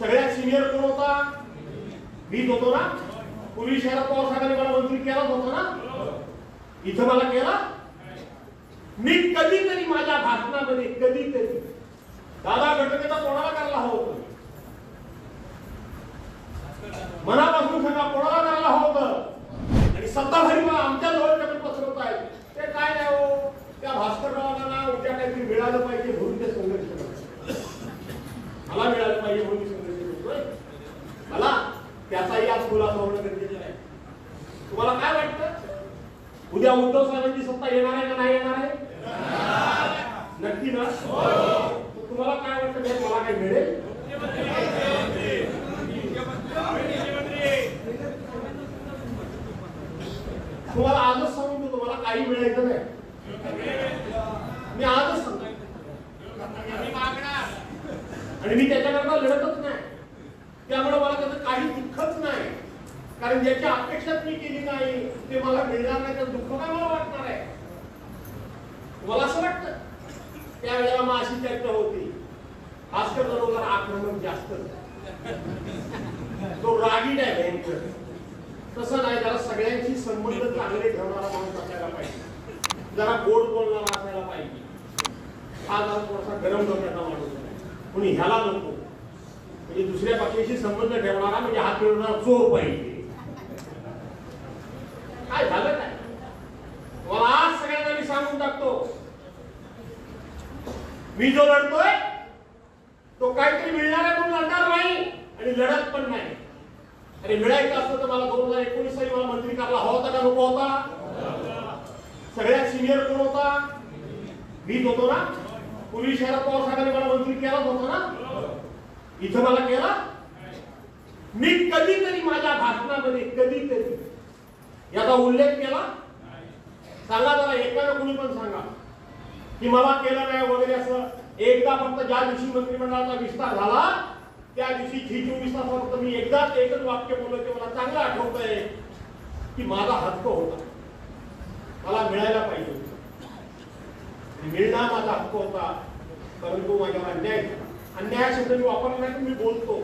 सगळ्यात सिनियर कोण होता? मीच होतो ना? पूर्वी शहरात पवार साहेबांनी मला मंत्री केलाच होता ना? इथं मला केला? मी कधीतरी माझ्या भाषणामध्ये कधीतरी दादा गटनेता कोणाला करायला हवं होतं. मनापासून सांगा कोणाला करायला हवं होतं. आणि सत्ताधारी मग आमच्या जवळ पण पसरवत आहेत. ते काय नाही हो? त्या भास्कररावांना ना उद्या काहीतरी मिळालं पाहिजे म्हणून ते संघर्ष करतात. मला मिळालं पाहिजे म्हणून मी संघर्ष करतोय मला त्याचाही आज खुलासा होणं गरजेचं आहे तुम्हाला काय वाटतं उद्या उद्धव साहेबांची सत्ता येणार आहे का नाही येणार आहे? नक्की ना? तुम्हाला काय वाटतं मला काय मिळेल? तुम्हाला आजच सांगतो तुम्हाला काही मिळायचं नाही. मी आजच सांगतो. आणि मी त्याच्याकरता लढतच नाही. त्यामुळे मला त्याचं कारण ज्याची अपेक्षाच मी केली नाही ते मला मिळणार नाही तर दुःख काय मला वाटणार आहे? मला असं वाटतं? त्यावेळेला मग अशी चर्चा होती. भास्कर जरा आक्रमण जास्त तो रागीट आहे भयंकर. तसं नाही जरा सगळ्यांशी संबंध चांगले ठेवणारा माणूस असायला पाहिजे. जरा गोड बोलणारा असायला पाहिजे. हा जरा थोडासा गरम डोक्याचा माणूस पण ह्याला नको. म्हणजे दुसऱ्या पक्षाशी संबंध ठेवणारा म्हणजे हात मिळवणारा चोर पाहिजे. काय झालं काय? मला आज सगळ्यांना मी सांगून टाकतो. मी जो लढतोय तो काहीतरी मिळणार आहे म्हणून लढणार नाही आणि लढत पण नाही. आणि मिळायचं असतं तर मला दोन हजार एकोणीस साली मला मंत्री करायला हवा होता का? नको होता. सगळ्यात सिनियर कोण होता? मीच होतो ना. पूर्वी शहरात पवार साहेबांनी मला मंत्री केलाच होता ना. इथं मला केला. मी कधीतरी माझ्या भाषणामध्ये कधीतरी याचा उल्लेख केला? सांगा जरा एकानं कुणी पण सांगा. की मला केलं नाही वगैरे असं. एकदा फक्त ज्या दिवशी मंत्रिमंडळाचा विस्तार झाला त्या दिवशी जी चोवीस तास फक्त मी एकदाच एकच वाक्य बोललो ते मला चांगलं आठवत आहे की माझा हक्क होता. मला मिळायला पाहिजे मिळणार माझा हक्क होता परंतु माझ्यावर अन्याय झाला. अन्याय शब्द मी वापरला नाही मी बोलतो.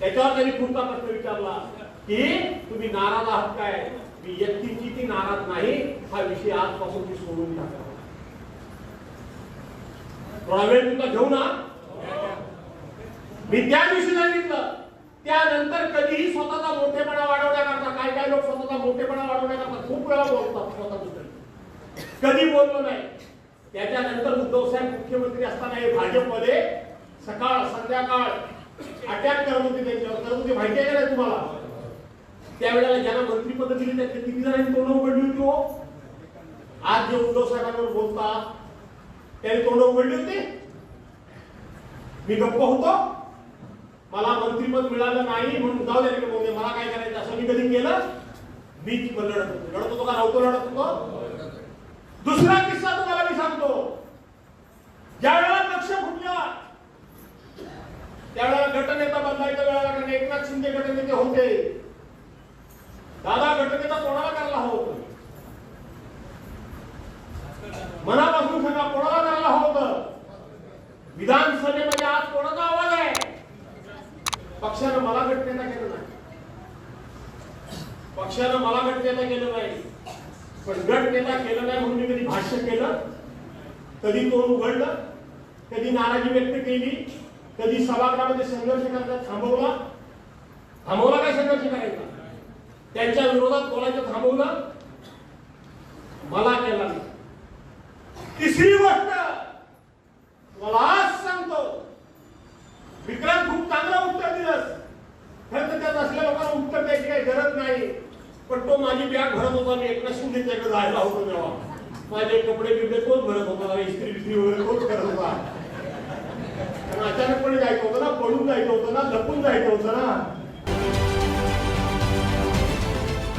त्याच्यावर त्यांनी पुढचा प्रश्न विचारला. की तुम्ही नाराज आहात काय? मी व्यक्तीची ती नाराज नाही हा विषय आजपासून मी सोडून टाकला थोडा वेळ तुमचा घेऊ ना? मी त्या दिवशी सांगितलं त्यानंतर कधीही स्वतःचा मोठेपणा वाढवण्याकरता काय काय लोक स्वतःचा मोठेपणा वाढवण्याकरता खूप वेळा बोलतात स्वतःबद्दल कधी बोललो नाही. त्याच्यानंतर उद्धव साहेब मुख्यमंत्री असताना हे भाजपमध्ये सकाळ संध्याकाळ अटॅक करत होते त्यांच्यावर. करत माहिती आहे का तुम्हाला? त्यावेळेला ज्यांना मंत्रीपद दिली त्यातले किती जणांनी तोंड उघडली होती हो? आज जे उद्धव साहेबांवर बोलतात त्यांनी तोंड उघडली होती? मी गप्प होतो? मला मंत्रीपद मिळालं नाही म्हणून जाऊ द्या बोलते मला काय करायचं? असं मी कधी केलं? मीच लढत होतो. लढत होतो का? नव्हतो लढत होतो? दुसरा किस्सा तुम्हाला मी सांगतो. ज्या वेळेला पक्ष फुटला त्यावेळेला गटनेता बदलायच्या वेळेला कारण एकनाथ शिंदे गटनेते होते. दादा गटनेता कोणाला करायला हवं होतं? मनापासून सांगा कोणाला करायला हवं होतं? विधानसभेमध्ये आज कोणाचा आवाज आहे? पक्षानं मला घटनेचा केलं नाही. पक्षानं मला गटनेता केलं नाही. पण गट नेता केलं नाही म्हणून मी कधी भाष्य केलं? कधी तोंड उघडलं? कधी नाराजी व्यक्त केली? कधी सभागृहामध्ये संघर्ष करायचा थांबवला? थांबवला काय संघर्ष करायचा? त्यांच्या विरोधात कोणाचं थांबवलं मला केला नाही. तिसरी गोष्ट मला सांगतो. विक्रांत खूप चांगलं उत्तर दिलंस खरं तर त्यात असल्या लोकांना उत्तर द्यायची काही गरज नाही. पण तो माझी बॅग भरत होता. मी एकनाथ शिंदेच्याकडे जायला होतो तेव्हा. माझे कपडे बिपडे तोच भरत होता. इस्त्री बिस्त्री वगैरे तोच करत होता. अचानकपणे जायचं होतं ना पळून जायचं होतं ना लपून जायचं होतं ना.